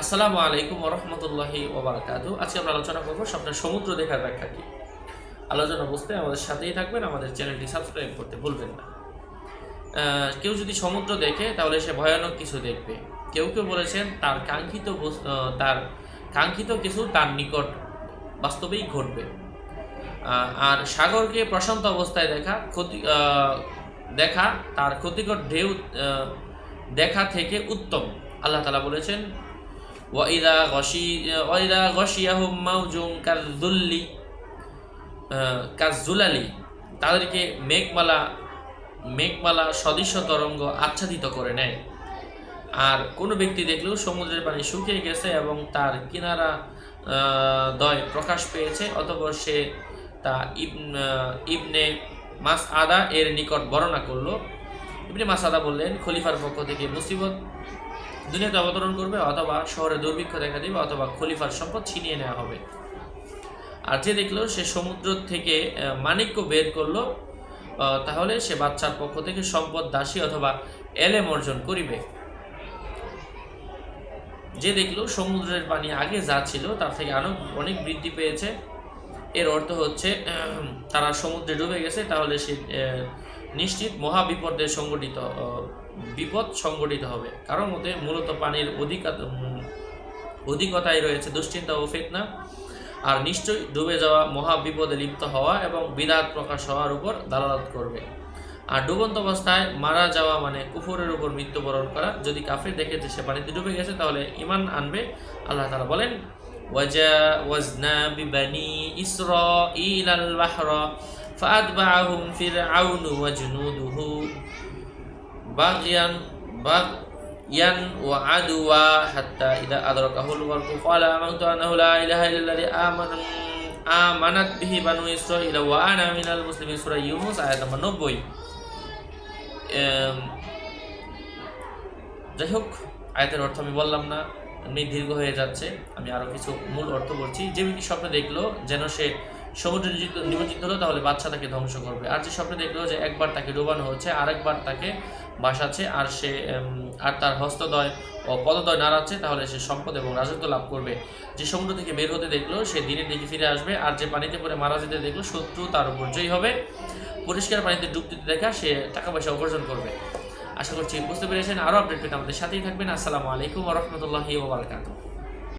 আসসালামু আলাইকুম রহমতুল্লাহি ওবরাকাতু। আজকে আমরা আলোচনা করব স্বপ্নের সমুদ্র দেখার ব্যাখ্যা কি? আলোচনা বুঝতে আমাদের সাথেই থাকবেন, আমাদের চ্যানেলটি সাবস্ক্রাইব করতে ভুলবেন না। কেউ যদি সমুদ্র দেখে, তাহলে সে ভয়ানক কিছু দেখবে। কেউ কেউ বলেছেন তার কাঙ্ক্ষিত তার কাঙ্ক্ষিত কিছু তার নিকট বাস্তবেই ঘটবে। আর সাগরকে প্রশান্ত অবস্থায় দেখা, ক্ষতি দেখা, তার ক্ষতিকর ঢেউ দেখা থেকে উত্তম। আল্লাহ তালা বলেছেন ওয়াইদা গশি ওয়াইদা গশিয়াহুম মাউজুম কাজুল্লি তাদেরকে মেঘমালা মেঘমালা সদৃশ্য তরঙ্গ আচ্ছাদিত করে নেয়। আর কোনো ব্যক্তি দেখলেও সমুদ্রের পানি শুকিয়ে গেছে এবং তার কিনারা দয় প্রকাশ পেয়েছে, অতঃপর সে তা ইব- ইবনে মাস আদা এর নিকট বর্ণনা করল। ইবনে মাস আদা বললেন, খলিফার পক্ষ থেকে মুসিবত দুনিয়াতে অবতরণ করবে অথবা শহরে দুর্ভিক্ষ দেখা দিবে অথবা খলিফার সম্পদ ছিনিয়ে নেওয়া হবে। আর যে দেখল সে সমুদ্র থেকে আহ, মাণিক্য বের করল তাহলে সে বাচ্চার পক্ষ থেকে সম্পদ দাসী অথবা এলেম অর্জন করিবে। যে দেখল সমুদ্রের পানি আগে যা ছিল তার থেকে অনেক বৃদ্ধি পেয়েছে। এর অর্থ হচ্ছে তারা সমুদ্রে ডুবে গেছে, তাহলে সে নিশ্চিত মহাবিপদের সংগঠিত বিপদ সংগঠিত হবে। কারণ মতে মূলত পানির অধিকা অধিকতায় রয়েছে, দুশ্চিন্তা ও ফেতনা। আর নিশ্চয়ই ডুবে যাওয়া মহাবিপদে লিপ্ত হওয়া এবং বিরাট প্রকাশ হওয়ার উপর দালালত করবে। আর ডুবন্ত অবস্থায় মারা যাওয়া মানে কুফরের উপর মৃত্যুবরণ করা। যদি কাফির দেখে যে সে পানিতে ডুবে গেছে, তাহলে ইমান আনবে, আল্লাহ তাআলা বলেন وجاوزنا ببني إسرائيل البحر فأتبعهم فرعون وجنوده بغيا بغيا وعدوا حتى إذا أدركه الغرق قال آمنت أنه لا إله إلا الذي آمن آمنت به بنو إسرائيل وأنا من المسلمين سورة ইউনুস আয়াত নম্বর নব্বই যাই হোক আয়াতের অর্থ আমি বললাম না এমনি দীর্ঘ হয়ে যাচ্ছে। আমি আরও কিছু মূল অর্থ বলছি। যে ব্যক্তি স্বপ্নে দেখল যেন সে সমুদ্রে নিমজ্জিত হলো, তাহলে বাচ্চা তাকে ধ্বংস করবে। আর যে স্বপ্নে দেখল যে একবার তাকে ডোবানো হচ্ছে, আরেকবার তাকে বাসাচ্ছে, আর সে আর তার হস্তদয় ও পদদয় নাড়াচ্ছে, তাহলে সে সম্পদ এবং রাজত্ব লাভ করবে। যে সমুদ্র থেকে বের হতে দেখল, সে দিনের দিকে ফিরে আসবে, আর যে পানিতে পড়ে মারা যেতে দেখল, শত্রু তার উপর জয়ী হবে। পরিষ্কার পানিতে ডুব দিতে দেখা, সে টাকা পয়সা উপার্জন করবে। আশা করছি বুঝতে পেরেছেন। আরও আপডেট পেতে আমাদের সাথেই থাকবেন। আসসালামু আলাইকুম রহমতুল্লাহি ওবরাকাতুহ